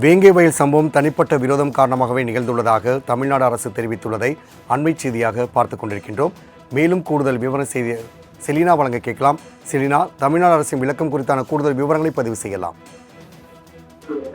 வேங்கை வயல் சம்பவம் தனிப்பட்ட விரோதம் காரணமாகவே நிகழ்ந்துள்ளதாக தமிழ்நாடு அரசு தெரிவித்துள்ளதை அண்மை செய்தியாக பார்த்து கொண்டிருக்கின்றோம். மேலும் கூடுதல் விவரம் செய்தி செலினா வழங்க கேட்கலாம். செலினா தமிழ்நாடு அரசின் விளக்கம் குறித்தான கூடுதல் விவரங்களை பதிவு செய்யலாம்.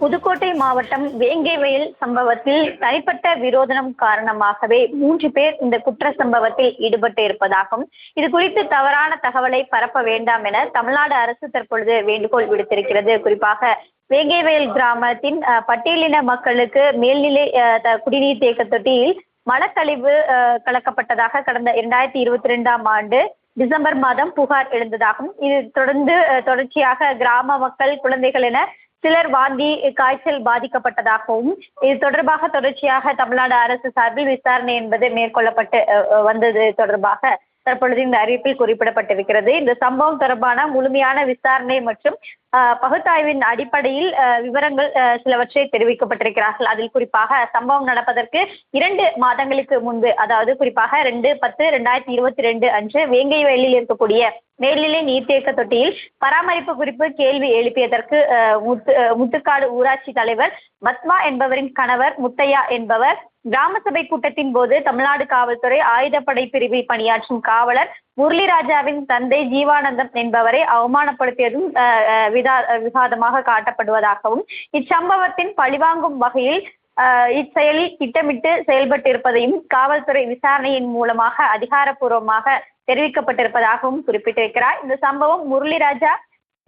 புதுக்கோட்டை மாவட்டம் வேங்கை வயல் சம்பவத்தில் தனிப்பட்ட விரோதனம் காரணமாகவே மூன்று பேர் இந்த குற்ற சம்பவத்தில் ஈடுபட்டு இருப்பதாகவும் இது குறித்து தவறான தகவலை பரப்ப வேண்டாம் என தமிழ்நாடு அரசு தற்பொழுது வேண்டுகோள் விடுத்திருக்கிறது. குறிப்பாக வேங்கைவயல் கிராமத்தின் பட்டியலின மக்களுக்கு மேல்நிலை த- குடிநீர் தேக்க தொட்டியில் மலக்கழிவு கலக்கப்பட்டதாக கடந்த இரண்டாயிரத்தி இருபத்தி ரெண்டாம் ஆண்டு டிசம்பர் மாதம் புகார் எழுந்ததாகும் இது தொடர்ந்து தொடர்ச்சியாக கிராம மக்கள் குழந்தைகள் என சிலர் வாந்தி காய்ச்சல் பாதிக்கப்பட்டதாகவும் இது தொடர்பாக தொடர்ச்சியாக தமிழ்நாடு அரசு சார்பில் விசாரணை என்பது மேற்கொள்ளப்பட்டு அஹ், வந்தது தொடர்பாக தற்பொழுது இந்த அறிவிப்பில் குறிப்பிடப்பட்டிருக்கிறது. இந்த சம்பவம் தொடர்பான முழுமையான விசாரணை மற்றும் பகுத்தாய்வின் அடிப்படையில் விவரங்கள் சிலவற்றை தெரிவிக்கப்பட்டிருக்கிறார்கள். அதில் குறிப்பாக சம்பவம் நடப்பதற்கு இரண்டு மாதங்களுக்கு முன்பு அதாவது குறிப்பாக ரெண்டு பத்து ரெண்டாயிரத்தி இருபத்தி ரெண்டு அன்று வேங்கை வயலில் இருக்கக்கூடிய மேல்நிலை நீர்த்தேக்க தொட்டியில் பராமரிப்பு குறிப்பு கேள்வி எழுப்பியதற்கு முத்து முத்துக்காடு ஊராட்சி தலைவர் பத்மா என்பவரின் கணவர் முத்தையா என்பவர் கிராம சபை கூட்டத்தின் போது தமிழ்நாடு காவல்துறை ஆயுதப்படை பிரிவில் பணியாற்றும் காவலர் முரளிராஜாவின் தந்தை ஜீவானந்தம் என்பவரை அவமானப்படுத்தியதும் அஹ், விதா அஹ், விவாதமாக காட்டப்படுவதாகவும் இச்சம்பவத்தின் பழிவாங்கும் வகையில் இச்செயலில் திட்டமிட்டு செயல்பட்டிருப்பதையும் காவல்துறை விசாரணையின் மூலமாக அதிகாரப்பூர்வமாக தெரிவிக்கப்பட்டிருப்பதாகவும் குறிப்பிட்டிருக்கிறார். இந்த சம்பவம் முரளிராஜா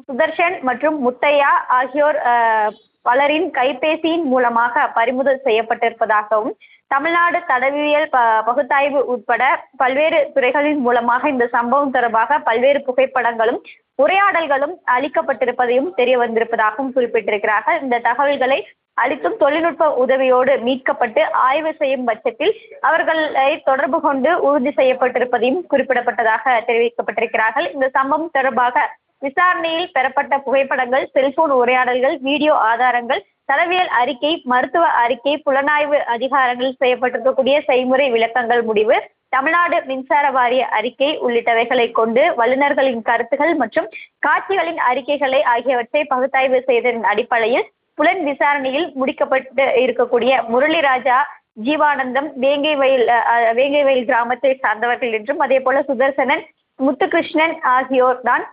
சுதர்ஷன் மற்றும் முத்தையா ஆகியோர் அஹ், பலரின் கைபேசியின் மூலமாக பறிமுதல் செய்யப்பட்டிருப்பதாகவும் தமிழ்நாடு தடவியல் ப பகுத்தாய்வு உட்பட பல்வேறு துறைகளின் மூலமாக இந்த சம்பவம் தொடர்பாக பல்வேறு புகைப்படங்களும் உரையாடல்களும் அளிக்கப்பட்டிருப்பதையும் தெரிய வந்திருப்பதாகவும் குறிப்பிட்டிருக்கிறார்கள். இந்த தகவல்களை அளித்தும் தொழில்நுட்ப உதவியோடு மீட்கப்பட்டு ஆய்வு செய்யும் பட்சத்தில் அவர்களை தொடர்பு கொண்டு உறுதி செய்யப்பட்டிருப்பதையும் குறிப்பிடப்பட்டதாக தெரிவிக்கப்பட்டிருக்கிறார்கள். இந்த சம்பவம் தொடர்பாக விசாரணையில் பெறப்பட்ட புகைப்படங்கள் செல்போன் உரையாடல்கள் வீடியோ ஆதாரங்கள் தரவியல் அறிக்கை மருத்துவ அறிக்கை புலனாய்வு அதிகாரங்கள் செய்யப்பட்டிருக்கக்கூடிய செய்முறை விளக்கங்கள் முடிவு தமிழ்நாடு மின்சார வாரிய அறிக்கை உள்ளிட்டவைகளை கொண்டு வல்லுநர்களின் கருத்துகள் மற்றும் காட்சிகளின் அறிக்கைகளை ஆகியவற்றை பகுத்தாய்வு செய்ததன் அடிப்படையில் புலன் விசாரணையில் முடிக்கப்பட்டு இருக்கக்கூடிய முரளிராஜா ஜீவானந்தம் வேங்கை வயல் அஹ், வேங்கை வயல் கிராமத்தை சார்ந்தவர்கள் என்றும் அதே போல சுதர்சனன் முத்துகிருஷ்ணன் ஆகியோர் தான்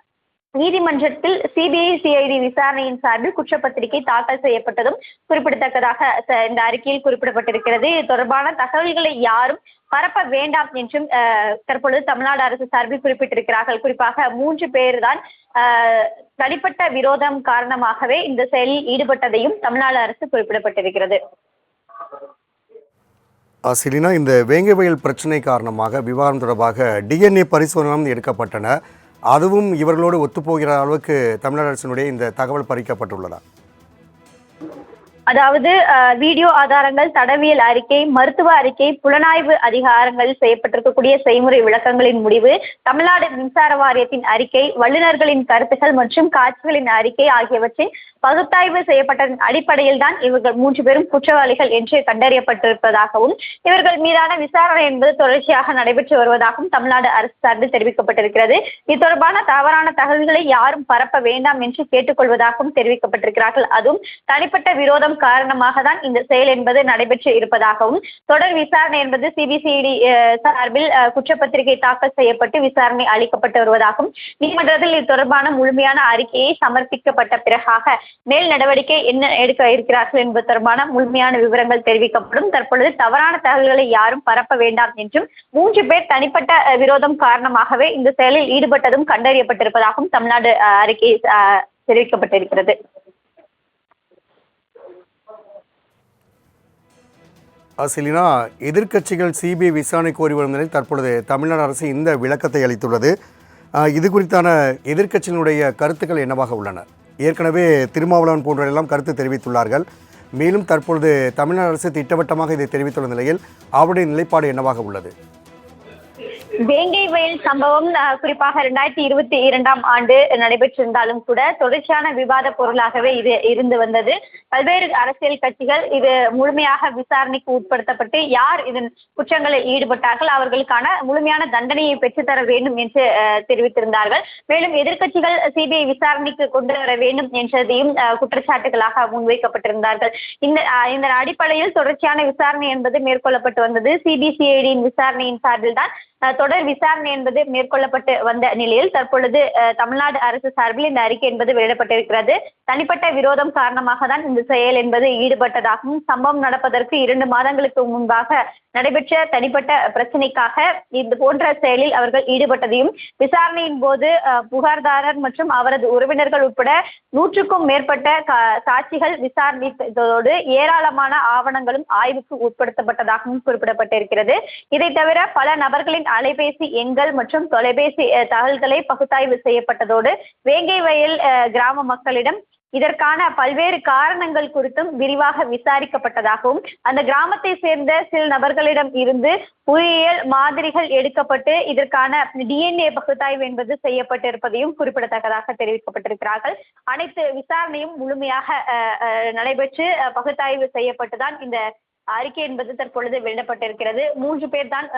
நீதிமன்றத்தில் சிபிஐ சிஐடி விசாரணையின் சார்பில் குற்றப்பத்திரிகை தாக்கல் செய்யப்பட்டதும் குறிப்பிடத்தக்கதாக இந்த அறிக்கையில் குறிப்பிடப்பட்டிருக்கிறது. இது தொடர்பான தகவல்களை யாரும் பரப்ப வேண்டாம் என்றும் தற்பொழுது தமிழ்நாடு அரசு சார்பில் குறிப்பிட்டிருக்கிறார்கள். குறிப்பாக மூன்று பேர் தான் தனிப்பட்ட விரோதம் காரணமாகவே இந்த செயலில் ஈடுபட்டதையும் தமிழ்நாடு அரசு குறிப்பிடப்பட்டிருக்கிறது. செலினா இந்த வேங்கை வயல் பிரச்சனை காரணமாக விவாதம் தொடர்பாக டிஎன்ஏ பரிசோதனை எடுக்கப்பட்டன. அதுவும் இவர்களோடு ஒத்துப்போகிற அளவுக்கு தமிழக அரசினுடைய இந்த தகவல் பறிக்கப்பட்டுள்ளதா? அதாவது வீடியோ ஆதாரங்கள் தடவியல் அறிக்கை மருத்துவ அறிக்கை புலனாய்வு அதிகாரங்கள் செய்யப்பட்டிருக்கக்கூடிய செய்முறை விளக்கங்களின் முடிவு தமிழ்நாடு மின்சார வாரியத்தின் அறிக்கை வல்லுநர்களின் கருத்துக்கள் மற்றும் காட்சிகளின் அறிக்கை ஆகியவற்றின் பகுத்தாய்வு செய்யப்பட்டதன் அடிப்படையில் தான் இவர்கள் மூன்று பேரும் குற்றவாளிகள் என்று கண்டறியப்பட்டிருப்பதாகவும் இவர்கள் மீதான விசாரணை என்பது தொடர்ச்சியாக நடைபெற்று வருவதாகவும் தமிழ்நாடு அரசு சார்பில் தெரிவிக்கப்பட்டிருக்கிறது. இது தொடர்பான தவறான தகவல்களை யாரும் பரப்ப வேண்டாம் என்று கேட்டுக்கொள்வதாகவும் தெரிவிக்கப்பட்டிருக்கிறார்கள். அதுவும் தனிப்பட்ட விரோதம் காரணமாக தான் இந்த செயல் என்பது நடைபெற்று இருப்பதாகவும் தொடர் விசாரணை என்பது சிபிசிஐடி சார்பில் குற்றப்பத்திரிகை தாக்கல் செய்யப்பட்டு விசாரணை அளிக்கப்பட்டு வருவதாகவும் நீதிமன்றத்தில் இது தொடர்பான முழுமையான அறிக்கையை சமர்ப்பிக்கப்பட்ட பிறகாக மேல் நடவடிக்கை என்ன எடுக்க இருக்கிறார்கள் என்பது தொடர்பான முழுமையான விவரங்கள் தெரிவிக்கப்படும். தற்பொழுது தவறான தகவல்களை யாரும் பரப்ப வேண்டாம் என்றும் மூன்று பேர் தனிப்பட்ட விரோதம் காரணமாகவே இந்த செயலில் ஈடுபட்டதும் கண்டறியப்பட்டிருப்பதாகவும் தமிழ்நாடு அறிக்கை தெரிவிக்கப்பட்டிருக்கிறது. செலினா எதிர்க்கட்சிகள் சிபிஐ விசாரணை கோரி வரும் நிலையில் தற்பொழுது தமிழ்நாடு அரசு இந்த விளக்கத்தை அளித்துள்ளது. இது குறித்தான எதிர்க்கட்சியினுடைய கருத்துக்கள் என்னவாக உள்ளன? ஏற்கனவே திருமாவளவன் போன்றவரெல்லாம் கருத்து தெரிவித்துள்ளார்கள். மேலும் தற்பொழுது தமிழ்நாடு அரசு திட்டவட்டமாக இதை தெரிவித்துள்ள நிலையில் அவருடைய நிலைப்பாடு என்னவாக உள்ளது? வேங்கை வயல் சம்பவம் அஹ், குறிப்பாக இரண்டாயிரத்தி இருபத்தி இரண்டாம் ஆண்டு நடைபெற்றிருந்தாலும் கூட தொடர்ச்சியான விவாத பொருளாகவே இது இருந்து வந்தது. பல்வேறு அரசியல் கட்சிகள் இது முழுமையாக விசாரணைக்கு உட்படுத்தப்பட்டு யார் இதன் குற்றங்களில் ஈடுபட்டார்கள் அவர்களுக்கான முழுமையான தண்டனையை பெற்றுத்தர வேண்டும் என்று அஹ், தெரிவித்திருந்தார்கள். மேலும் எதிர்க்கட்சிகள் சிபிஐ விசாரணைக்கு கொண்டு வர வேண்டும் என்றதையும் அஹ், குற்றச்சாட்டுகளாக முன்வைக்கப்பட்டிருந்தார்கள். இந்த இந்த அடிப்படையில் தொடர்ச்சியான விசாரணை என்பது மேற்கொள்ளப்பட்டு வந்தது. சிபிசிஐடியின் விசாரணையின் சார்பில் தான் தொடர் விசாரணை என்பது மேற்கொள்ளப்பட்டு வந்த நிலையில் தற்பொழுது தமிழ்நாடு அரசு சார்பில் இந்த அறிக்கை என்பது வெளியிடப்பட்டிருக்கிறது. தனிப்பட்ட விரோதம் காரணமாக தான் இந்த செயல் என்பது ஈடுபட்டதாகவும் சம்பவம் நடப்பதற்கு இரண்டு மாதங்களுக்கு முன்பாக நடைபெற்ற தனிப்பட்ட பிரச்சனைக்காக இது போன்ற செயலில் அவர்கள் ஈடுபட்டதையும் விசாரணையின் போது புகார்தாரர் மற்றும் அவரது உறவினர்கள் உட்பட நூற்றுக்கும் மேற்பட்ட கா- சாட்சிகள் விசாரணைத்ததோடு ஏராளமான ஆவணங்களும் ஆய்வுக்கு உட்படுத்தப்பட்டதாகவும் குறிப்பிடப்பட்டிருக்கிறது. இதை தவிர பல நபர்களின் அலைபேசி எண்கள் மற்றும் தொலைபேசி தகவல்களை பகுத்தாய்வு செய்யப்பட்டதோடு வேங்கை வயல் கிராம மக்களிடம் இதற்கான பல்வேறு காரணங்கள் குறித்தும் விரிவாக விசாரிக்கப்பட்டதாகவும் அந்த கிராமத்தை சேர்ந்த சில நபர்களிடம் இருந்து உயிரியல் மாதிரிகள் எடுக்கப்பட்டு இதற்கான டிஎன்ஏ பகுத்தாய்வு என்பது செய்யப்பட்டிருப்பதையும் குறிப்பிடத்தக்கதாக தெரிவிக்கப்பட்டிருக்கிறார்கள். அனைத்து விசாரணையும் முழுமையாக நடைபெற்று பகுத்தாய்வு செய்யப்பட்டுதான் இந்த அறிக்கை என்பது தற்பொழுது வெளியிடப்பட்டிருக்கிறது. மூன்று பேர் தான்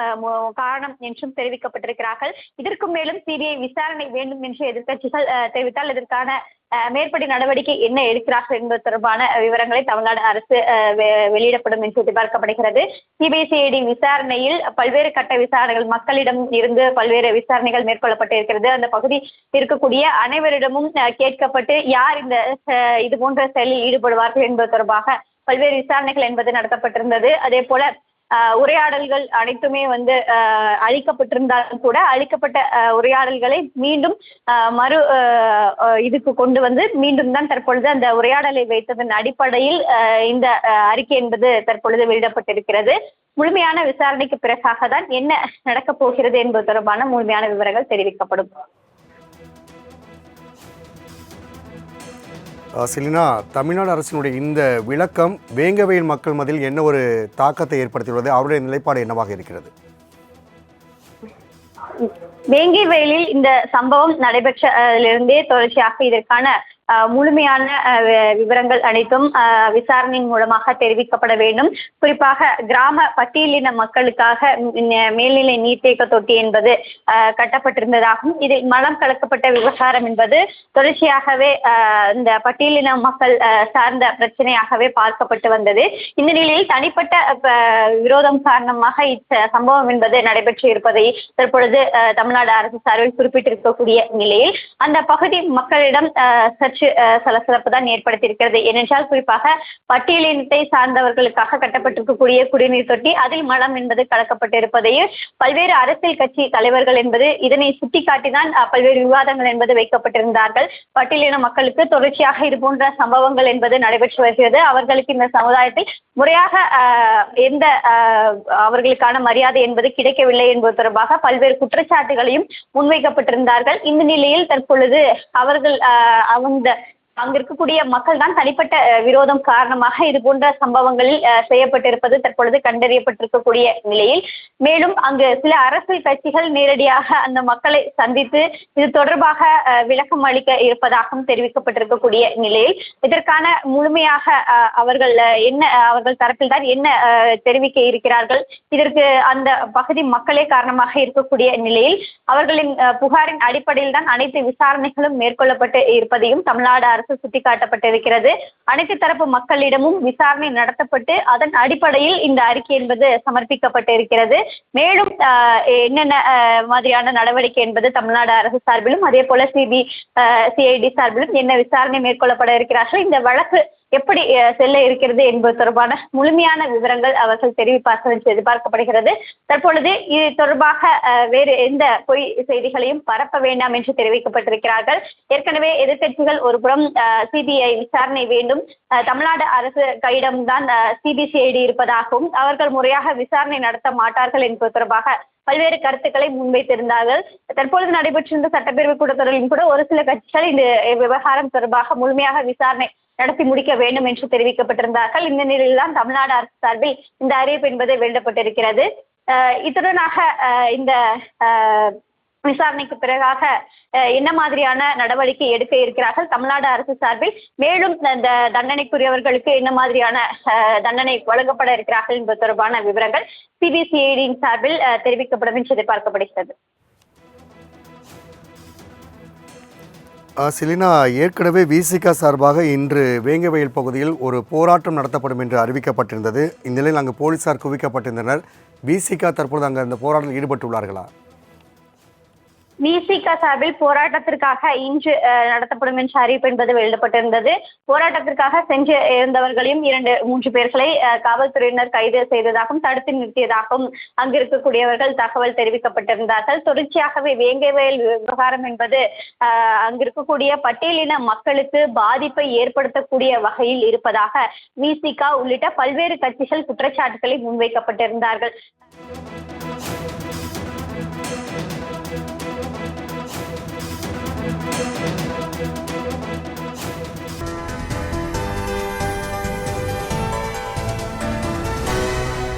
காரணம் என்றும் தெரிவிக்கப்பட்டிருக்கிறார்கள். இதற்கு மேலும் சிபிஐ விசாரணை வேண்டும் என்று எதிர்க்கட்சிகள் அஹ், தெரிவித்தால் இதற்கான அஹ், மேற்படி நடவடிக்கை என்ன எடுக்கிறார்கள் என்பது தொடர்பான விவரங்களை தமிழ்நாடு அரசு வெளியிடப்படும் என்று எதிர்பார்க்கப்படுகிறது. சிபிசிஐடி விசாரணையில் பல்வேறு கட்ட விசாரணைகள் மக்களிடம் இருந்து பல்வேறு விசாரணைகள் மேற்கொள்ளப்பட்டிருக்கிறது. அந்த பகுதி இருக்கக்கூடிய அனைவரிடமும் கேட்கப்பட்டு யார் இந்த இது போன்ற செயலில் ஈடுபடுவார்கள் என்பது தொடர்பாக பல்வேறு விசாரணைகள் என்பது நடத்தப்பட்டிருந்தது. அதே போல உரையாடல்கள் அனைத்துமே வந்து அழிக்கப்பட்டிருந்தாலும் கூட அழிக்கப்பட்ட உரையாடல்களை மீண்டும் மறு இதுக்கு கொண்டு வந்து மீண்டும் தான் தற்பொழுது அந்த உரையாடலை வைத்ததன் அடிப்படையில் இந்த அறிக்கை என்பது தற்பொழுது வெளியிடப்பட்டிருக்கிறது. முழுமையான விசாரணைக்கு பிறகாக தான் என்ன நடக்கப் போகிறது என்பது தொடர்பான முழுமையான விவரங்கள் தெரிவிக்கப்படும். செலினா தமிழ்நாடு அரசினுடைய இந்த விளக்கம் வேங்கவையில் மக்கள் மதில் என்ன ஒரு தாக்கத்தை ஏற்படுத்தியுள்ளது? அவருடைய நிலைப்பாடு என்னவாக இருக்கிறது? வேங்கை வயலில் இந்த சம்பவம் நடைபெற்றதிலிருந்தே தொடர்ச்சியாக இதற்கான முழுமையான விவரங்கள் அனைத்தும் விசாரணையின் மூலமாக தெரிவிக்கப்பட வேண்டும். குறிப்பாக கிராம பட்டியலின மக்களுக்காக மேல்நிலை நீர்த்தேக்க தொட்டி என்பது கட்டப்பட்டிருந்ததாகவும் இதில் மலம் கலக்கப்பட்ட விவகாரம் என்பது தொடர்ச்சியாகவே இந்த பட்டியலின மக்கள் சார்ந்த பிரச்சனையாகவே பார்க்கப்பட்டு வந்தது. இந்த நிலையில் தனிப்பட்ட விரோதம் காரணமாக இந்த சம்பவம் என்பது நடைபெற்று இருப்பதை தற்பொழுது அஹ், தமிழ்நாடு அரசு சார்பில் குறிப்பிட்டிருக்கக்கூடிய நிலையில் அந்த பகுதி மக்களிடம் அஹ், சற்று அஹ், சலசலப்பு தான் ஏற்படுத்தியிருக்கிறது. ஏனென்றால் குறிப்பாக பட்டியலினத்தை சார்ந்தவர்களுக்காக கட்டப்பட்டிருக்கக்கூடிய குடிநீர் தொட்டி அதில் மலம் என்பது கலக்கப்பட்டிருப்பதையும் பல்வேறு அரசியல் கட்சி தலைவர்கள் என்பது இதனை சுட்டிக்காட்டிதான் அஹ், பல்வேறு விவாதங்கள் என்பது வைக்கப்பட்டிருந்தார்கள். பட்டியலின மக்களுக்கு தொடர்ச்சியாக இது போன்ற சம்பவங்கள் என்பது நடைபெற்று வருகிறது. அவர்களுக்கு இந்த சமுதாயத்தில் முறையாக எந்த அவர்களுக்கான மரியாதை என்பது கிடைக்கவில்லை என்பது தொடர்பாக பல்வேறு குற்றச்சாட்டுகளையும் முன்வைக்கப்பட்டிருந்தார்கள். இந்த நிலையில் தற்பொழுது அவர்கள் அந்த அந்த அங்க இருக்கக்கூடிய மக்கள் தான் தனிப்பட்ட விரோதம் காரணமாக இது போன்ற சம்பவங்களில் செய்யப்பட்டிருப்பது தற்பொழுது கண்டறியப்பட்டிருக்கக்கூடிய நிலையில். மேலும் அங்கு சில அரசியல் கட்சிகள் நேரடியாக அந்த மக்களை சந்தித்து இது தொடர்பாக விளக்கம் அளிக்க இருப்பதாகவும் தெரிவிக்கப்பட்டிருக்கக்கூடிய நிலையில். இதற்கான முழுமையாக அவர்கள் என்ன அவர்கள் தரப்பில் தான் என்ன தெரிவிக்க இருக்கிறார்கள்? இதற்கு அந்த பகுதி மக்களே காரணமாக இருக்கக்கூடிய நிலையில் அவர்களின் புகாரின் அடிப்படையில் தான் அனைத்து விசாரணைகளும் மேற்கொள்ளப்பட்டு இருப்பதையும் தமிழ்நாடு அரசு சுட்டிக்காட்டப்பட்டிருக்கிறது அனைத்து தரப்பு மக்களிடமும் விசாரணை நடத்தப்பட்டு அதன் அடிப்படையில் இந்த அறிக்கை என்பது சமர்ப்பிக்கப்பட்டிருக்கிறது. மேலும் என்னென்ன மாதிரியான நடவடிக்கை என்பது தமிழ்நாடு அரசு சார்பிலும் அதே போல சிபி சிஐடி சார்பிலும் என்ன விசாரணை மேற்கொள்ளப்பட இருக்கிறார்கள் இந்த வழக்கு எப்படி செல்ல இருக்கிறது என்பது தொடர்பான முழுமையான விவரங்கள் அவர்கள் தெரிவிப்பார்கள் என்று எதிர்பார்க்கப்படுகிறது. தற்பொழுது இது தொடர்பாக வேறு எந்த பொய் செய்திகளையும் பரப்ப வேண்டாம் என்று தெரிவிக்கப்பட்டிருக்கிறார்கள். ஏற்கனவே எதிர்க்கட்சிகள் ஒருபுறம் சிபிஐ விசாரணை வேண்டும். அஹ், தமிழ்நாடு அரசு கையிடம்தான் சிபிசிஐடி இருப்பதாகவும் அவர்கள் முறையாக விசாரணை நடத்த மாட்டார்கள் என்பது தொடர்பாக பல்வேறு கருத்துக்களை முன்வைத்திருந்தார்கள். தற்பொழுது நடைபெற்றிருந்த சட்டப்பேரவை கூட்டத்தொடரிலும் கூட ஒரு சில கட்சிகள் இந்த விவகாரம் தொடர்பாக முழுமையாக விசாரணை நடத்தி முடிக்க வேண்டும் என்று தெரிவிக்கப்பட்டிருந்தார்கள். இந்த நிலையில்தான் தமிழ்நாடு அரசு சார்பில் இந்த அறிவிப்பு என்பது வெளியிடப்பட்டிருக்கிறது. அஹ், இத்துடனாக இந்த விசாரணைக்கு பிறகாக அஹ், என்ன மாதிரியான நடவடிக்கை எடுக்க இருக்கிறார்கள்? தமிழ்நாடு அரசு சார்பில் மேலும் இந்த தண்டனைக்குரியவர்களுக்கு என்ன மாதிரியான அஹ், தண்டனை வழங்கப்பட இருக்கிறார்கள் என்பது தொடர்பான விவரங்கள் சிபிசிஐடியின் சார்பில் தெரிவிக்கப்படும் என்று எதிர்பார்க்கப்படுகிறது. செலினா ஏற்கனவே விசிகா சார்பாக இன்று வேங்கவயல் பகுதியில் ஒரு போராட்டம் நடத்தப்படும் என்று அறிவிக்கப்பட்டிருந்தது. இந்நிலையில் அங்கு போலீசார் குவிக்கப்பட்டிருந்தனர். விசிகா தற்பொழுது அங்கு அந்த போராட்டத்தில் ஈடுபட்டுள்ளார்களா? விசிக சார்பில் போராட்டத்திற்காக இன்று நடத்தப்படும் என்ற அறிவிப்பு என்பது வெளியிடப்பட்டிருந்தது போராட்டத்திற்காக சென்று இருந்தவர்களையும் இரண்டு மூன்று பேர்களை காவல்துறையினர் கைது செய்ததாகவும் தடுத்து நிறுத்தியதாகவும் அங்கு இருக்கக்கூடியவர்கள் தகவல் தெரிவிக்கப்பட்டிருந்தார்கள். தொடர்ச்சியாகவே வேங்கவேல் விவகாரம் என்பது அங்கிருக்கக்கூடிய அங்கு இருக்கக்கூடிய பட்டியலின மக்களுக்கு பாதிப்பை ஏற்படுத்தக்கூடிய வகையில் இருப்பதாக விசிகா உள்ளிட்ட பல்வேறு கட்சிகள் குற்றச்சாட்டுகளை முன்வைக்கப்பட்டிருந்தார்கள்.